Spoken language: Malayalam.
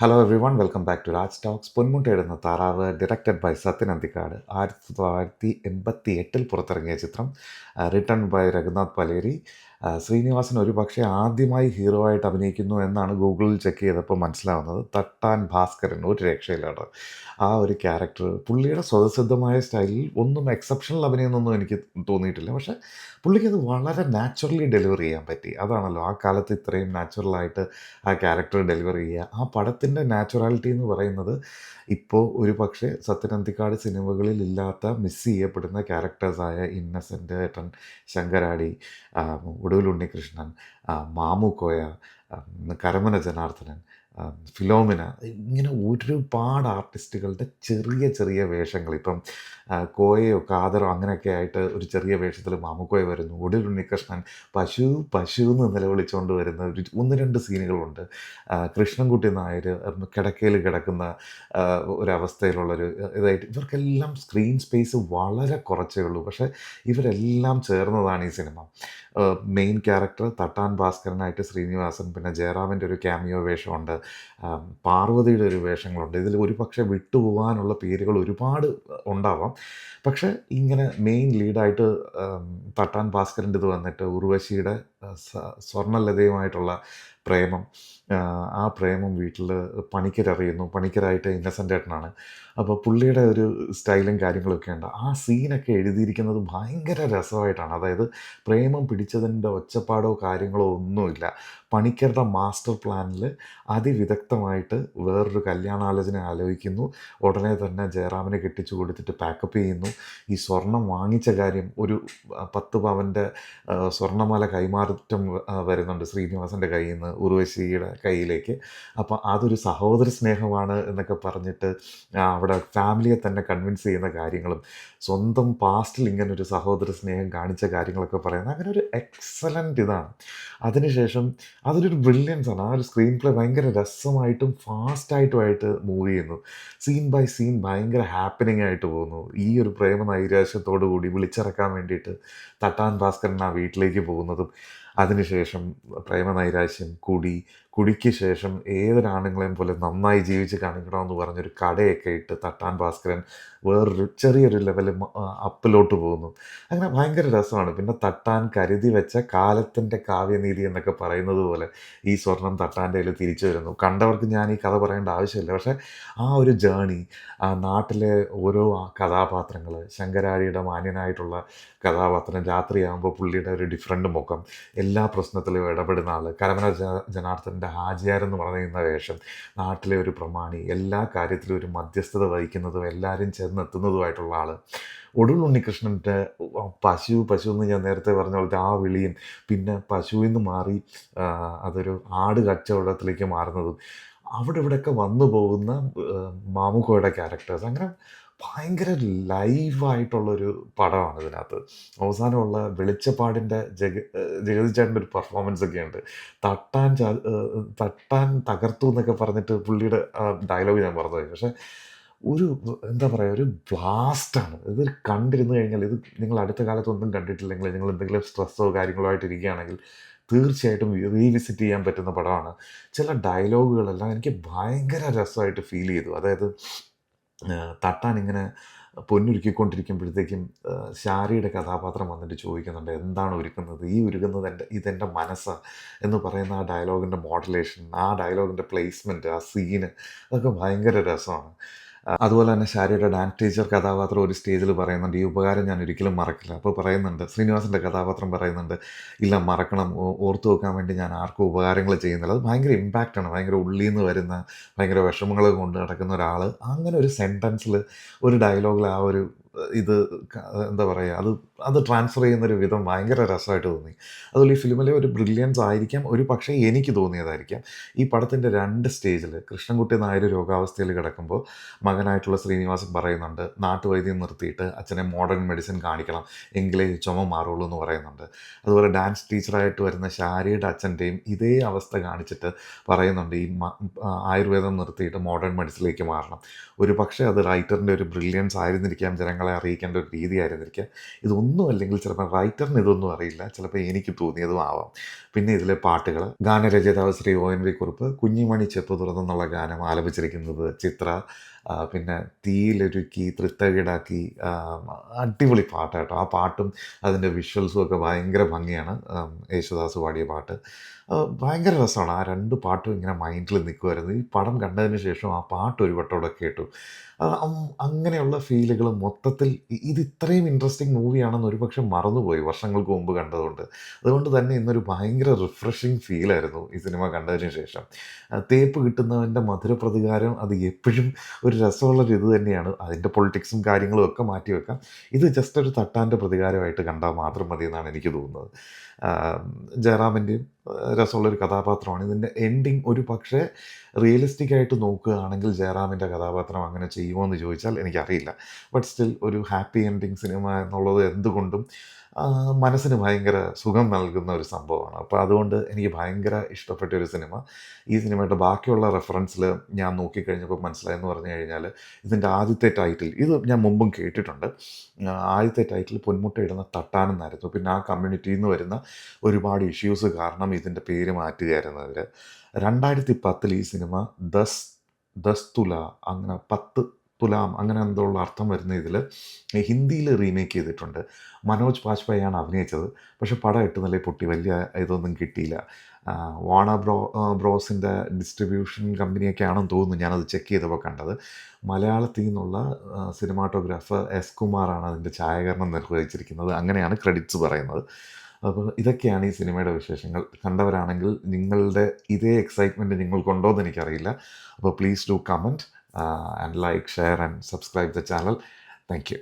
Hello everyone welcome back to Raj talks പൊന്മുട്ടയിടുന്ന താറാവ് ഡയറക്റ്റഡ് ബൈ സത്യൻ അന്തിക്കാട് ആയിരത്തി തൊള്ളായിരത്തി എൺപത്തി എട്ടിൽ പുറത്തിറങ്ങിയ ചിത്രം റിട്ടേൺ ബൈ രഘുനാഥ് പലേരി. ശ്രീനിവാസൻ ഒരു പക്ഷേ ആദ്യമായി ഹീറോ ആയിട്ട് അഭിനയിക്കുന്നു എന്നാണ് ഗൂഗിളിൽ ചെക്ക് ചെയ്തപ്പോൾ മനസ്സിലാവുന്നത്. തട്ടാൻ ഭാസ്കരൻ ഒരു രക്ഷയിലാണ് ആ ഒരു ക്യാരക്ടർ പുള്ളിയുടെ സ്വതസിദ്ധമായ സ്റ്റൈലിൽ ഒന്നും എക്സെപ്ഷണൽ അഭിനയമൊന്നും എനിക്ക് തോന്നിയിട്ടില്ല. പക്ഷേ പുള്ളിക്ക് അത് വളരെ നാച്ചുറലി ഡെലിവർ ചെയ്യാൻ പറ്റി. അതാണല്ലോ ആ കാലത്ത് ഇത്രയും നാച്ചുറലായിട്ട് ആ ക്യാരക്ടർ ഡെലിവർ ചെയ്യുക. ആ പടത്തിന്റെ നാച്ചുറാലിറ്റി എന്ന് പറയുന്നത് ഇപ്പോൾ ഒരു പക്ഷേ സത്യനന്തിക്കാട് സിനിമകളിൽ ഇല്ലാത്ത മിസ് ചെയ്യപ്പെടുന്ന ക്യാരക്ടേഴ്സായ ഇന്നസെന്റ് ഏട്ടൻ ശങ്കരാടി ഒടുവിൽ ഉണ്ണികൃഷ്ണൻ മാമുക്കോയ കരമന ജനാർദ്ദനൻ ഫിലോമിന ഇങ്ങനെ ഒരുപാട് ആർട്ടിസ്റ്റുകളുടെ ചെറിയ ചെറിയ വേഷങ്ങൾ. ഇപ്പം കോയയോ കാതറോ അങ്ങനെയൊക്കെ ആയിട്ട് ഒരു ചെറിയ വേഷത്തിൽ മാമുക്കോയ വരുന്നു. ഒടുവിൽ ഉണ്ണികൃഷ്ണൻ പശു പശു എന്ന് നിലവിളിച്ചുകൊണ്ട് വരുന്ന ഒരു ഒന്ന് രണ്ട് സീനുകളുണ്ട്. കൃഷ്ണൻകുട്ടി നായർ കിടക്കയിൽ കിടക്കുന്ന ഒരവസ്ഥയിലുള്ളൊരു ഇതായിട്ട് ഇവർക്കെല്ലാം സ്ക്രീൻ സ്പേസ് വളരെ കുറച്ചേ ഉള്ളൂ. പക്ഷേ ഇവരെല്ലാം ചേർന്നതാണ് ഈ സിനിമ. മെയിൻ ക്യാരക്ടർ തട്ടാൻ ഭാസ്കരനായിട്ട് ശ്രീനിവാസൻ പിന്നെ ജയറാമിന്റെ ഒരു ക്യാമിയോ വേഷമുണ്ട്. പാർവതിയുടെ ഒരു വേഷങ്ങളുണ്ട്. ഇതിൽ ഒരു പക്ഷേ വിട്ടുപോകാനുള്ള പേരുകൾ ഒരുപാട് ഉണ്ടാവാം. പക്ഷേ ഇങ്ങനെ മെയിൻ ലീഡായിട്ട് തട്ടാൻ ഭാസ്കരന്റെ ഇത് വന്നിട്ട് ഉർവശിയുടെ സ്വർണലതയുമായിട്ടുള്ള പ്രേമം ആ, പ്രേമം വീട്ടിൽ പണിക്കരറിയുന്നു. പണിക്കരായിട്ട് ഇന്നസെന്റ് ഏട്ടനാണ്. അപ്പോൾ പുള്ളിയുടെ ഒരു സ്റ്റൈലും കാര്യങ്ങളൊക്കെ ഉണ്ട്. ആ സീനൊക്കെ എഴുതിയിരിക്കുന്നത് ഭയങ്കര രസമായിട്ടാണ്. അതായത് പ്രേമം പിടിച്ചതിന്റെ ഒച്ചപ്പാടോ കാര്യങ്ങളോ ഒന്നുമില്ല. പണിക്കരുടെ മാസ്റ്റർ പ്ലാനിൽ അതിവിദഗ്ധമായിട്ട് വേറൊരു കല്യാണാലോചന ആലോചിക്കുന്നു. ഉടനെ തന്നെ ജയറാമിനെ കെട്ടിച്ചു കൊടുത്തിട്ട് പാക്കപ്പ് ചെയ്യുന്നു. ഈ സ്വർണം വാങ്ങിച്ച കാര്യം ഒരു പത്ത് പവന്റെ സ്വർണമാല കൈമാറ്റം വരുന്നുണ്ട് ശ്രീനിവാസന്റെ കയ്യിൽ നിന്ന് ഉർവശിയുടെ കയ്യിലേക്ക്. അപ്പോൾ അതൊരു സഹോദര സ്നേഹമാണ് എന്നൊക്കെ പറഞ്ഞിട്ട് അവിടെ ഫാമിലിയെ തന്നെ കൺവിൻസ് ചെയ്യുന്ന കാര്യങ്ങളും സ്വന്തം പാസ്റ്റിൽ ഒരു സഹോദര സ്നേഹം കാണിച്ച കാര്യങ്ങളൊക്കെ പറയുന്നത് അങ്ങനെ ഒരു എക്സലന്റ് ഇതാണ്. അതിനുശേഷം അതൊരു ബ്രില്യൻസ് ആണ്. ആ ഒരു സ്ക്രീൻ പ്ലേ ഭയങ്കര രസമായിട്ടും ഫാസ്റ്റായിട്ടുമായിട്ട് മൂവ് ചെയ്യുന്നു. സീൻ ബൈ സീൻ ഭയങ്കര ഹാപ്പനിങ് ആയിട്ട് പോകുന്നു. ഈ ഒരു പ്രേമ നൈരാശ്യത്തോടു കൂടി വിളിച്ചിറക്കാൻ വേണ്ടിയിട്ട് തട്ടാൻ ഭാസ്കരൻ ആ വീട്ടിലേക്ക് പോകുന്നതും അതിനുശേഷം പ്രേമ നൈരാശ്യം കുടി കുടിക്ക് ശേഷം ഏതൊരാണുങ്ങളെയും പോലെ നന്നായി ജീവിച്ച് കാണിക്കണമെന്ന് പറഞ്ഞൊരു കടയൊക്കെ ഇട്ട് തട്ടാൻ ഭാസ്കരൻ വേറൊരു ചെറിയൊരു ലെവലിൽ അപ്പിലോട്ട് പോകുന്നു. അങ്ങനെ ഭയങ്കര രസമാണ്. പിന്നെ തട്ടാൻ കരുതി വെച്ച കാലത്തിന്റെ കാവ്യനീതി എന്നൊക്കെ പറയുന്നത് പോലെ ഈ സ്വർണം തട്ടാന്റെ കയ്യിൽ തിരിച്ചു വരുന്നു. കണ്ടവർക്ക് ഞാൻ ഈ കഥ പറയേണ്ട ആവശ്യമില്ല. പക്ഷേ ആ ഒരു ജേണി ആ നാട്ടിലെ ഓരോ കഥാപാത്രങ്ങൾ ശങ്കരാഴിയുടെ മാന്യനായിട്ടുള്ള കഥാപാത്രം രാത്രിയാകുമ്പോൾ പുള്ളിയുടെ ഒരു ഡിഫറെന്റ് മുഖം എല്ലാ പ്രശ്നത്തിലും ഇടപെടുന്ന ആൾ കരമന ജ ഹാജിയാർ എന്ന് പറയുന്ന വേഷം നാട്ടിലെ ഒരു പ്രമാണി എല്ലാ കാര്യത്തിലും ഒരു മധ്യസ്ഥത വഹിക്കുന്നതും എല്ലാവരും ചെന്നെത്തുന്നതുമായിട്ടുള്ള ആൾ ഒടുവിൽ ഉണ്ണികൃഷ്ണന്റെ പശു പശു എന്ന് ഞാൻ നേരത്തെ പറഞ്ഞ പോലത്തെ ആ വിളിയും പിന്നെ പശുവിൽ നിന്ന് മാറി അതൊരു ആട് കച്ചവടത്തിലേക്ക് മാറുന്നതും അവിടെ ഇവിടെയൊക്കെ വന്നു പോകുന്ന മാമുക്കോയുടെ ക്യാരക്ടേഴ്സ് അങ്ങനെ ഭയങ്കര ലൈവായിട്ടുള്ളൊരു പടമാണ് ഇതിനകത്ത്. അവസാനമുള്ള വെളിച്ചപ്പാടിന്റെ ജഗ ജഗതി ചേട്ടന്റെ ഒരു പെർഫോമൻസ് ഒക്കെ ഉണ്ട് തട്ടാൻ തട്ടാൻ തകർത്തു എന്നൊക്കെ പറഞ്ഞിട്ട് പുള്ളിയുടെ ഡയലോഗ് ഞാൻ പറഞ്ഞു പക്ഷേ ഒരു എന്താ പറയുക ഒരു ബ്ലാസ്റ്റാണ് ഇത് കണ്ടിരുന്നു കഴിഞ്ഞാൽ ഇത് നിങ്ങൾ അടുത്ത കാലത്തൊന്നും കണ്ടിട്ടില്ലെങ്കിൽ നിങ്ങൾ എന്തെങ്കിലും സ്ട്രെസ്സോ കാര്യങ്ങളോ ആയിട്ട് ഇരിക്കുകയാണെങ്കിൽ തീർച്ചയായിട്ടും റീവിസിറ്റ് ചെയ്യാൻ പറ്റുന്ന പടമാണ്. ചില ഡയലോഗുകളെല്ലാം എനിക്ക് ഭയങ്കര രസമായിട്ട് ഫീൽ ചെയ്തു. അതായത് തട്ടാൻ ഇങ്ങനെ പൊന്നൊരുക്കിക്കൊണ്ടിരിക്കുമ്പോഴത്തേക്കും ഷാരിയുടെ കഥാപാത്രം വന്നിട്ട് ചോദിക്കുന്നുണ്ട് എന്താണ് ഒരുക്കുന്നത്? ഈ ഒരുക്കുന്നത് എന്റെ ഇതെന്റെ മനസ്സാണ് എന്ന് പറയുന്ന ആ ഡയലോഗിന്റെ മോഡുലേഷൻ ആ ഡയലോഗിന്റെ പ്ലേസ്മെന്റ് ആ സീന് അതൊക്കെ ഭയങ്കര രസമാണ്. അതുപോലെ തന്നെ ശാരിയുടെ ഡാൻസ് ടീച്ചർ കഥാപാത്രം ഒരു സ്റ്റേജിൽ പറയുന്നുണ്ട് ഈ ഉപകാരം ഞാൻ ഒരിക്കലും മറക്കില്ല. അപ്പോൾ പറയുന്നുണ്ട് ശ്രീനിവാസന്റെ കഥാപാത്രം പറയുന്നുണ്ട് ഇല്ല മറക്കണം ഓർത്തു വെക്കാൻ വേണ്ടി ഞാൻ ആർക്കും ഉപകാരങ്ങൾ ചെയ്യുന്നില്ല. അത് ഭയങ്കര ഇമ്പാക്റ്റാണ് ഭയങ്കര ഉള്ളിൽ നിന്ന് വരുന്ന ഭയങ്കര വിഷമങ്ങൾ കൊണ്ട് നടക്കുന്ന ഒരാൾ അങ്ങനെ ഒരു സെന്റൻസിൽ ഒരു ഡയലോഗിൽ ആ ഒരു ഇത് എന്താ പറയുക അത് അത് ട്രാൻസ്ഫർ ചെയ്യുന്നൊരു വിധം ഭയങ്കര രസമായിട്ട് തോന്നി. അതുപോലെ ഈ ഫിലിമിലെ ഒരു ബ്രില്യൻസ് ആയിരിക്കാം ഒരു പക്ഷേ എനിക്ക് തോന്നിയതായിരിക്കാം. ഈ പടത്തിന്റെ രണ്ട് സ്റ്റേജിൽ കൃഷ്ണൻകുട്ടി നായർ രോഗാവസ്ഥയിൽ കിടക്കുമ്പോൾ മകനായിട്ടുള്ള ശ്രീനിവാസൻ പറയുന്നുണ്ട് നാട്ടുവൈദ്യം നിർത്തിയിട്ട് അച്ഛനെ മോഡേൺ മെഡിസിൻ കാണിക്കണം എങ്കിലേ ചുമ മാറുള്ളൂ എന്ന് പറയുന്നുണ്ട്. അതുപോലെ ഡാൻസ് ടീച്ചറായിട്ട് വരുന്ന ശാരിയുടെ അച്ഛന്റെയും ഇതേ അവസ്ഥ കാണിച്ചിട്ട് പറയുന്നുണ്ട് ഈ ആയുർവേദം നിർത്തിയിട്ട് മോഡേൺ മെഡിസിനിലേക്ക് മാറണം. ഒരു പക്ഷേ അത് റൈറ്ററിന്റെ ഒരു ബ്രില്യൻസ് ആയിരുന്നിരിക്കാം ജനങ്ങൾ ജനങ്ങളെ അറിയിക്കേണ്ട ഒരു രീതിയായിരുന്നിരിക്കുക ഇതൊന്നും അല്ലെങ്കിൽ ചിലപ്പോൾ റൈറ്ററിന് ഇതൊന്നും അറിയില്ല. ചിലപ്പോൾ എനിക്ക് തോന്നിയതും ആവാം. പിന്നെ ഇതിലെ പാട്ടുകൾ. ഗാനരചയിതാവ് Shri O N V Kurup കുഞ്ഞിമണി ചെപ്പ് തുറന്നെന്നുള്ള ഗാനം ആലപിച്ചിരിക്കുന്നത് ചിത്ര പിന്നെ തീയിലൊരുക്കി തൃത്തകിടാക്കി അടിപൊളി പാട്ട് കേട്ടോ. ആ പാട്ടും അതിന്റെ വിഷ്വൽസും ഒക്കെ ഭയങ്കര ഭംഗിയാണ്. യേശുദാസ് പാടിയ പാട്ട്. ഭയങ്കര രസമാണ്. ആ രണ്ട് പാട്ടും ഇങ്ങനെ മൈൻഡിൽ നിൽക്കുമായിരുന്നു ഈ പടം കണ്ടതിന് ശേഷം ആ പാട്ട് ഒരു വട്ടം കേട്ടു. അങ്ങനെയുള്ള ഫീലുകൾ മൊത്തത്തിൽ ഇത് ഇത്രയും ഇൻട്രസ്റ്റിംഗ് മൂവിയാണെന്ന് ഒരുപക്ഷെ മറന്നുപോയി വർഷങ്ങൾക്ക് മുമ്പ് കണ്ടതുകൊണ്ട്. അതുകൊണ്ട് തന്നെ ഇന്നൊരു ഭയങ്കര റിഫ്രഷിങ് ഫീലായിരുന്നു ഈ സിനിമ കണ്ടതിന് ശേഷം. തേപ്പ് കിട്ടുന്നവന്റെ മധുരപ്രതികാരം അത് എപ്പോഴും ഒരു രസമുള്ളൊരു ഇത് തന്നെയാണ്. അതിന്റെ പൊളിറ്റിക്സും കാര്യങ്ങളും ഒക്കെ മാറ്റി വെക്കാം. ഇത് ജസ്റ്റ് ഒരു തട്ടാന്റെ പ്രതികാരമായിട്ട് കണ്ടാൽ മാത്രം മതി എന്നാണ് എനിക്ക് തോന്നുന്നത്. ജയറാമിന്റെയും രസമുള്ളൊരു കഥാപാത്രമാണ്. ഇതിന്റെ എൻഡിങ് ഒരു പക്ഷേ റിയലിസ്റ്റിക് ആയിട്ട് നോക്കുകയാണെങ്കിൽ ജയറാമിന്റെ കഥാപാത്രം അങ്ങനെ ചെയ്യുമോ എന്ന് ചോദിച്ചാൽ എനിക്കറിയില്ല. ബട്ട് സ്റ്റിൽ ഒരു ഹാപ്പി എൻഡിങ് സിനിമ എന്നുള്ളത് എന്തുകൊണ്ടും മനസ്സിന് ഭയങ്കര സുഖം നൽകുന്ന ഒരു സംഭവമാണ്. അപ്പോൾ അതുകൊണ്ട് എനിക്ക് ഭയങ്കര ഇഷ്ടപ്പെട്ട ഒരു സിനിമ ഈ സിനിമയുടെ ബാക്കിയുള്ള റെഫറൻസിൽ ഞാൻ നോക്കിക്കഴിഞ്ഞപ്പോൾ മനസ്സിലായെന്ന് പറഞ്ഞു കഴിഞ്ഞാൽ ഇതിന്റെ ആദ്യത്തെ ടൈറ്റിൽ ഇത് ഞാൻ മുമ്പും കേട്ടിട്ടുണ്ട്. ആദ്യത്തെ ടൈറ്റിൽ പൊന്മുട്ടയിടുന്ന തട്ടാനെന്നായിരുന്നു പിന്നെ ആ കമ്മ്യൂണിറ്റിയിൽ നിന്ന് വരുന്ന ഒരുപാട് ഇഷ്യൂസ് കാരണം ഇതിന്റെ പേര് മാറ്റുകയായിരുന്നു അതിൽ രണ്ടായിരത്തി പത്തിൽ ഈ സിനിമ ദസ് ദസ് തുല അങ്ങനെ പത്ത് തുലാം അങ്ങനെ എന്തോ ഉള്ള അർത്ഥം വരുന്ന ഇതിൽ ഹിന്ദിയിൽ റീമേക്ക് ചെയ്തിട്ടുണ്ട്. മനോജ് ബാജ്പേയിയാണ് അഭിനയിച്ചത്. പക്ഷെ പടം നല്ല പൊട്ടി വലിയ ഇതൊന്നും കിട്ടിയില്ല. വാണ ബ്രോ ബ്രോസിന്റെ ഡിസ്ട്രിബ്യൂഷൻ കമ്പനിയൊക്കെ ആണെന്ന് തോന്നുന്നു ഞാനത് ചെക്ക് ചെയ്തപ്പോൾ കണ്ടത്. മലയാളത്തിൽ നിന്നുള്ള സിനിമാറ്റോഗ്രാഫർ എസ് കുമാറാണ് അതിന്റെ ഛായാകരണം നിർവഹിച്ചിരിക്കുന്നത്. അങ്ങനെയാണ് ക്രെഡിറ്റ്സ് പറയുന്നത്. അപ്പോൾ ഇതൊക്കെയാണ് ഈ സിനിമയുടെ വിശേഷങ്ങൾ. കണ്ടവരാണെങ്കിൽ നിങ്ങളുടെ ഇതേ എക്സൈറ്റ്മെന്റ് നിങ്ങൾക്കുണ്ടോ എന്ന് എനിക്കറിയില്ല അപ്പോൾ please do comment and like share and subscribe the channel thank you